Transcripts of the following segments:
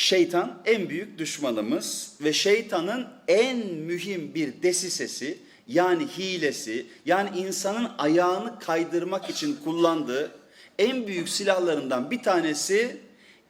Şeytan en büyük düşmanımız ve şeytanın en mühim bir desisesi yani hilesi yani insanın ayağını kaydırmak için kullandığı en büyük silahlarından bir tanesi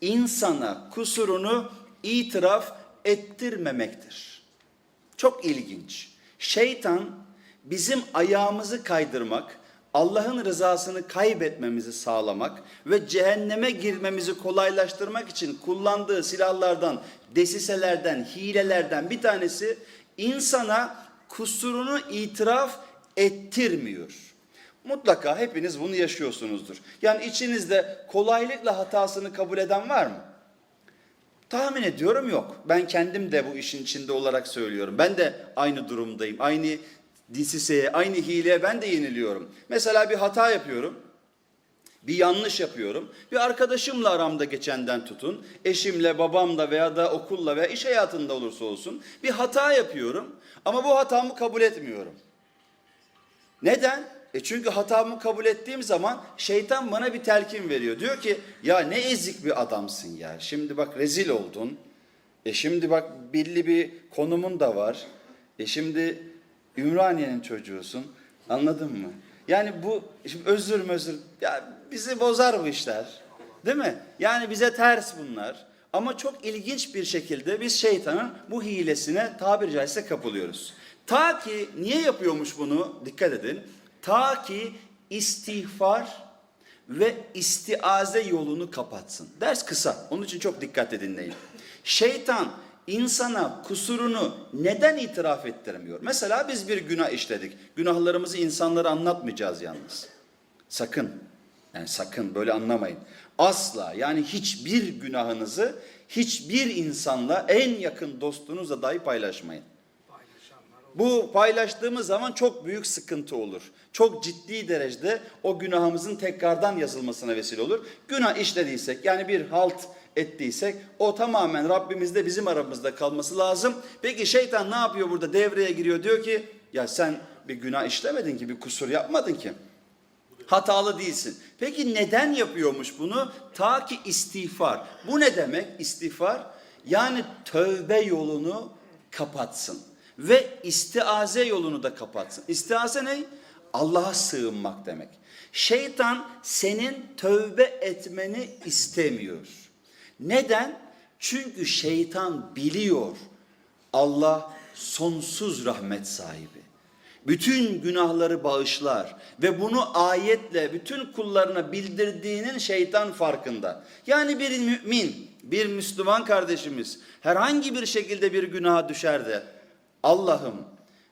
insana kusurunu itiraf ettirmemektir. Çok ilginç. Şeytan bizim ayağımızı kaydırmak, Allah'ın rızasını kaybetmemizi sağlamak ve cehenneme girmemizi kolaylaştırmak için kullandığı silahlardan, desiselerden, hilelerden bir tanesi insana kusurunu itiraf ettirmiyor. Mutlaka hepiniz bunu yaşıyorsunuzdur. Yani içinizde kolaylıkla hatasını kabul eden var mı? Tahmin ediyorum yok. Ben kendim de bu işin içinde olarak söylüyorum. Ben de aynı durumdayım. Aynı disiseye, aynı hileye ben de yeniliyorum. Mesela bir hata yapıyorum. Bir yanlış yapıyorum. Bir arkadaşımla aramda geçenden tutun. Eşimle, babamla veya da okulla veya iş hayatında olursa olsun. Bir hata yapıyorum. Ama bu hatamı kabul etmiyorum. Neden? E çünkü hatamı kabul ettiğim zaman şeytan bana bir telkin veriyor. Diyor ki ya ne ezik bir adamsın ya. Şimdi bak rezil oldun. E şimdi bak belli bir konumun da var. E şimdi Ümraniye'nin çocuğusun. Anladın mı? Yani bu şimdi özür özür ya bizi bozar bu işler. Değil mi? Yani bize ters bunlar. Ama çok ilginç bir şekilde biz şeytanın bu hilesine tabiri caizse kapılıyoruz. Ta ki niye yapıyormuş bunu dikkat edin. Ta ki istihbar ve istiaze yolunu kapatsın. Ders kısa. Onun için çok dikkatle dinleyin. Şeytan insana kusurunu neden itiraf ettirmiyor? Mesela biz bir günah işledik. Günahlarımızı insanlara anlatmayacağız yalnız. Sakın. Yani sakın böyle anlamayın. Asla yani hiçbir günahınızı hiçbir insanla en yakın dostunuzla dahi paylaşmayın. Bu paylaştığımız zaman çok büyük sıkıntı olur. Çok ciddi derecede o günahımızın tekrardan yazılmasına vesile olur. Günah işlediysek yani bir halt ettiysek o tamamen Rabbimizde bizim aramızda kalması lazım. Peki şeytan ne yapıyor burada devreye giriyor diyor ki ya sen bir günah işlemedin ki bir kusur yapmadın ki. Hatalı değilsin. Peki neden yapıyormuş bunu? Ta ki istiğfar. Bu ne demek istiğfar? Yani tövbe yolunu kapatsın. Ve istiaze yolunu da kapatsın. İstiaze ne? Allah'a sığınmak demek. Şeytan senin tövbe etmeni istemiyor. Neden? Çünkü şeytan biliyor Allah sonsuz rahmet sahibi. Bütün günahları bağışlar ve bunu ayetle bütün kullarına bildirdiğinin şeytan farkında. Yani bir mümin, bir Müslüman kardeşimiz herhangi bir şekilde bir günaha düşer de Allah'ım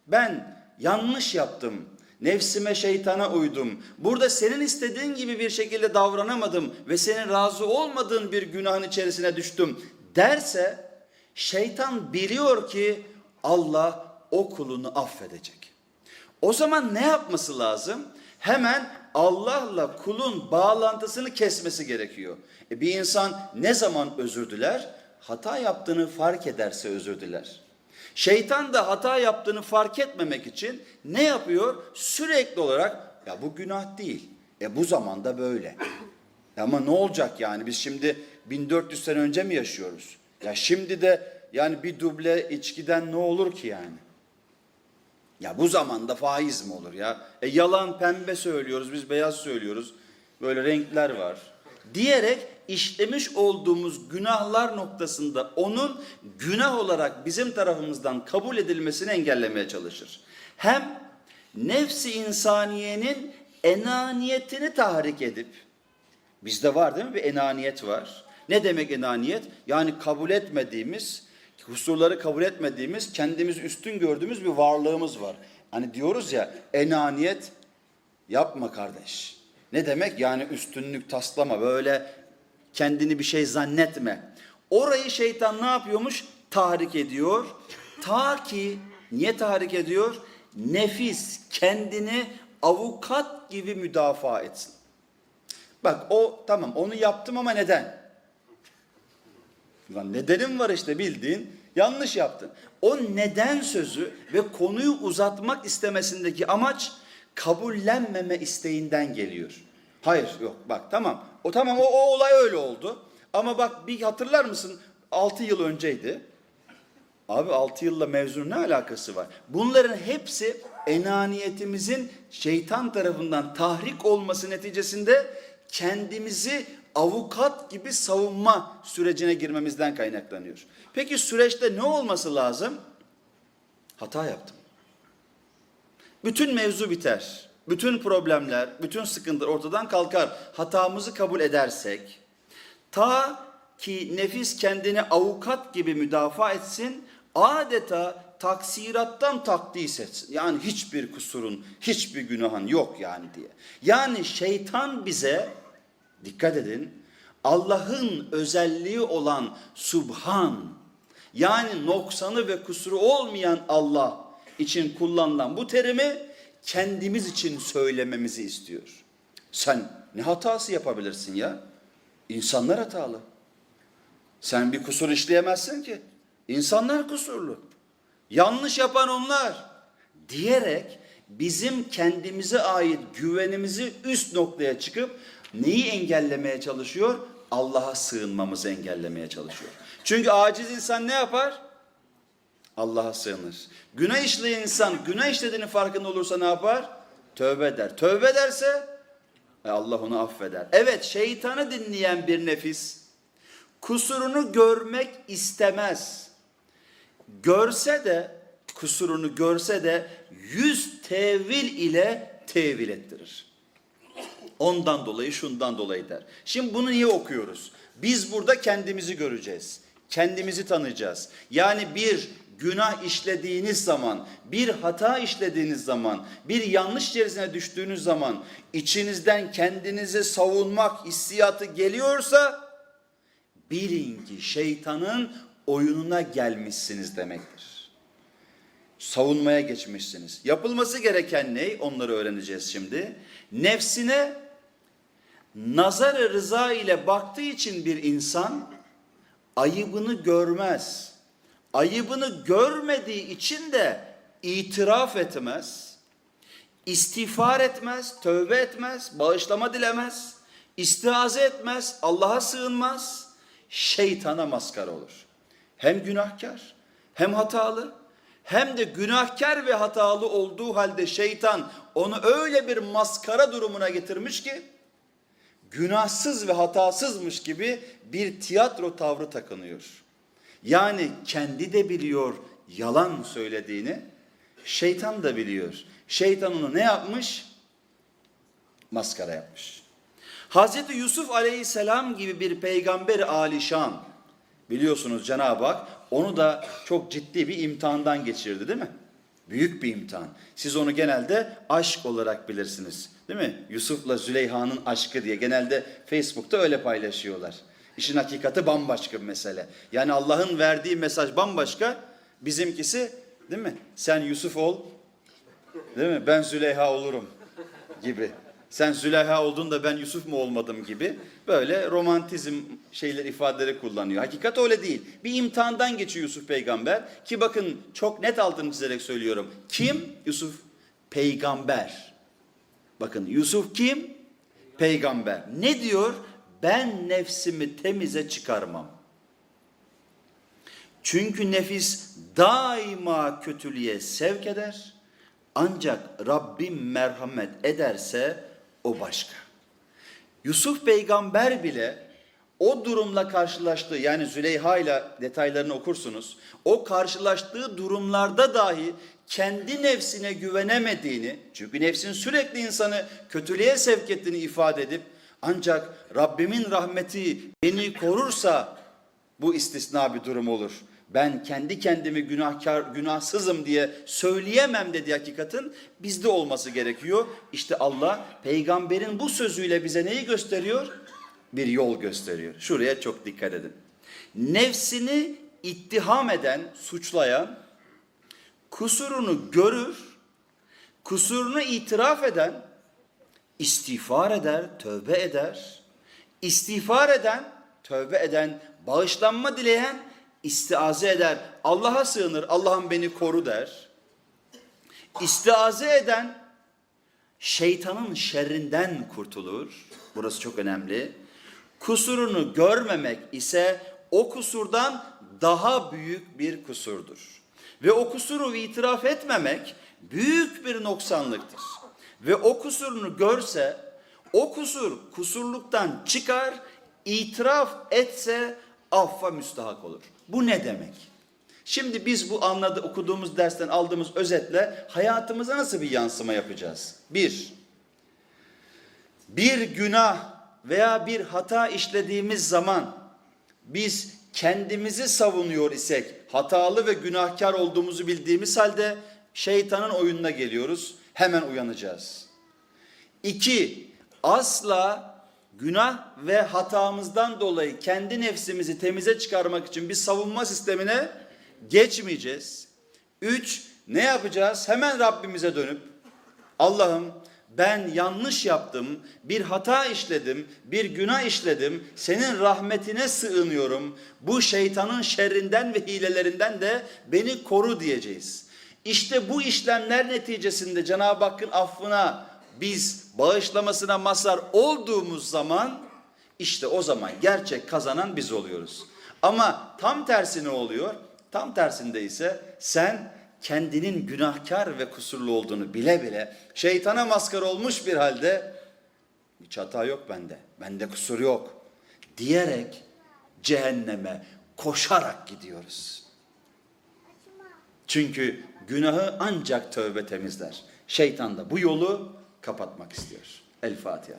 ben yanlış yaptım. Nefsime şeytana uydum. Burada senin istediğin gibi bir şekilde davranamadım ve senin razı olmadığın bir günahın içerisine düştüm derse şeytan biliyor ki Allah o kulunu affedecek. O zaman ne yapması lazım? Hemen Allah'la kulun bağlantısını kesmesi gerekiyor. E bir insan ne zaman özür diler? Hata yaptığını fark ederse özür diler. Şeytan da hata yaptığını fark etmemek için ne yapıyor? Sürekli olarak ya bu günah değil. E bu zamanda böyle. Ama ne olacak yani biz şimdi 1400 sene önce mi yaşıyoruz? Ya şimdi de yani bir duble içkiden ne olur ki yani? Ya bu zamanda faiz mi olur ya? E yalan pembe söylüyoruz, biz beyaz söylüyoruz. Böyle renkler var. Diyerek işlemiş olduğumuz günahlar noktasında onun günah olarak bizim tarafımızdan kabul edilmesini engellemeye çalışır. Hem nefsi insaniyenin enaniyetini tahrik edip bizde var değil mi bir enaniyet var. Ne demek enaniyet? Yani kabul etmediğimiz, kusurları kabul etmediğimiz, kendimizi üstün gördüğümüz bir varlığımız var. Hani diyoruz ya enaniyet yapma kardeş. Ne demek? Yani üstünlük taslama böyle kendini bir şey zannetme. Orayı şeytan ne yapıyormuş? Tahrik ediyor. Ta ki niye tahrik ediyor? Nefis kendini avukat gibi müdafaa etsin. Bak o tamam onu yaptım ama neden? Lan nedenim var işte bildiğin yanlış yaptın. O neden sözü ve konuyu uzatmak istemesindeki amaç kabullenmeme isteğinden geliyor. Hayır yok bak tamam o tamam o, o olay öyle oldu. Ama bak bir hatırlar mısın 6 yıl önceydi. Abi 6 yılla mevzunun ne alakası var? Bunların hepsi enaniyetimizin şeytan tarafından tahrik olması neticesinde kendimizi avukat gibi savunma sürecine girmemizden kaynaklanıyor. Peki süreçte ne olması lazım? Hata yaptım. Bütün mevzu biter. Bütün problemler, bütün sıkıntılar ortadan kalkar. Hatamızı kabul edersek, ta ki nefis kendini avukat gibi müdafaa etsin, adeta taksirattan takdis etsin. Yani hiçbir kusurun, hiçbir günahın yok yani diye. Yani şeytan bize, dikkat edin, Allah'ın özelliği olan Subhan, yani noksanı ve kusuru olmayan Allah için kullanılan bu terimi kendimiz için söylememizi istiyor. Sen ne hatası yapabilirsin ya? İnsanlar hatalı. Sen bir kusur işleyemezsin ki. İnsanlar kusurlu. Yanlış yapan onlar. Diyerek bizim kendimize ait güvenimizi üst noktaya çıkıp neyi engellemeye çalışıyor? Allah'a sığınmamızı engellemeye çalışıyor. Çünkü aciz insan ne yapar? Allah'a sığınır. Günah işleyen insan günah işlediğinin farkında olursa ne yapar? Tövbe eder. Tövbe ederse e, Allah onu affeder. Evet şeytanı dinleyen bir nefis kusurunu görmek istemez. Görse de kusurunu görse de yüz tevil ile tevil ettirir. Ondan dolayı şundan dolayı der. Şimdi bunu niye okuyoruz? Biz burada kendimizi göreceğiz. Kendimizi tanıyacağız. Yani bir günah işlediğiniz zaman, bir hata işlediğiniz zaman, bir yanlış içerisine düştüğünüz zaman içinizden kendinizi savunmak hissiyatı geliyorsa bilin ki şeytanın oyununa gelmişsiniz demektir. Savunmaya geçmişsiniz. Yapılması gereken ne? Onları öğreneceğiz şimdi. Nefsine nazar rıza ile baktığı için bir insan ayıbını görmez. Ayıbını görmediği için de itiraf etmez. istiğfar etmez, tövbe etmez, bağışlama dilemez, istiaze etmez, Allah'a sığınmaz, şeytana maskara olur. Hem günahkar, hem hatalı, hem de günahkar ve hatalı olduğu halde şeytan onu öyle bir maskara durumuna getirmiş ki günahsız ve hatasızmış gibi bir tiyatro tavrı takınıyor. Yani kendi de biliyor yalan söylediğini, şeytan da biliyor. Şeytan onu ne yapmış? Maskara yapmış. Hazreti Yusuf aleyhisselam gibi bir peygamber alişan, biliyorsunuz Cenab-ı Hak onu da çok ciddi bir imtihandan geçirdi değil mi? Büyük bir imtihan. Siz onu genelde aşk olarak bilirsiniz. Değil mi? Yusuf'la Züleyha'nın aşkı diye genelde Facebook'ta öyle paylaşıyorlar. İşin hakikati bambaşka bir mesele. Yani Allah'ın verdiği mesaj bambaşka. Bizimkisi değil mi? Sen Yusuf ol. Değil mi? Ben Züleyha olurum gibi. Sen Züleyha oldun da ben Yusuf mu olmadım gibi böyle romantizm şeyler ifadeleri kullanıyor. Hakikat öyle değil. Bir imtihandan geçiyor Yusuf peygamber ki bakın çok net altını çizerek söylüyorum. Kim? Yusuf peygamber. Bakın Yusuf kim? Peygamber. Ne diyor? Ben nefsimi temize çıkarmam. Çünkü nefis daima kötülüğe sevk eder. Ancak Rabbim merhamet ederse o başka. Yusuf peygamber bile o durumla karşılaştığı yani Züleyha ile detaylarını okursunuz. O karşılaştığı durumlarda dahi kendi nefsine güvenemediğini çünkü nefsin sürekli insanı kötülüğe sevk ettiğini ifade edip ancak Rabbimin rahmeti beni korursa bu istisna bir durum olur. Ben kendi kendimi günahkar, günahsızım diye söyleyemem dedi hakikatin bizde olması gerekiyor. İşte Allah peygamberin bu sözüyle bize neyi gösteriyor? Bir yol gösteriyor. Şuraya çok dikkat edin. Nefsini ittiham eden, suçlayan, kusurunu görür, kusurunu itiraf eden, istiğfar eder, tövbe eder. İstiğfar eden, tövbe eden, bağışlanma dileyen, istiaze eder. Allah'a sığınır, Allah'ım beni koru der. İstiaze eden, şeytanın şerrinden kurtulur. Burası çok önemli. Kusurunu görmemek ise o kusurdan daha büyük bir kusurdur. Ve o kusuru itiraf etmemek büyük bir noksanlıktır. Ve o kusurunu görse o kusur kusurluktan çıkar, itiraf etse affa müstahak olur. Bu ne demek? Şimdi biz bu anladı okuduğumuz dersten aldığımız özetle hayatımıza nasıl bir yansıma yapacağız? Bir, bir günah veya bir hata işlediğimiz zaman biz kendimizi savunuyor isek hatalı ve günahkar olduğumuzu bildiğimiz halde şeytanın oyununa geliyoruz. Hemen uyanacağız. İki, asla günah ve hatamızdan dolayı kendi nefsimizi temize çıkarmak için bir savunma sistemine geçmeyeceğiz. Üç, ne yapacağız? Hemen Rabbimize dönüp Allah'ım ben yanlış yaptım, bir hata işledim, bir günah işledim. Senin rahmetine sığınıyorum. Bu şeytanın şerrinden ve hilelerinden de beni koru diyeceğiz. İşte bu işlemler neticesinde Cenab-ı Hakk'ın affına biz bağışlamasına mazhar olduğumuz zaman işte o zaman gerçek kazanan biz oluyoruz. Ama tam tersi ne oluyor? Tam tersinde ise sen kendinin günahkar ve kusurlu olduğunu bile bile şeytana maskar olmuş bir halde hiç hata yok bende, bende kusur yok diyerek cehenneme koşarak gidiyoruz. Çünkü günahı ancak tövbe temizler. Şeytan da bu yolu kapatmak istiyor. El Fatiha.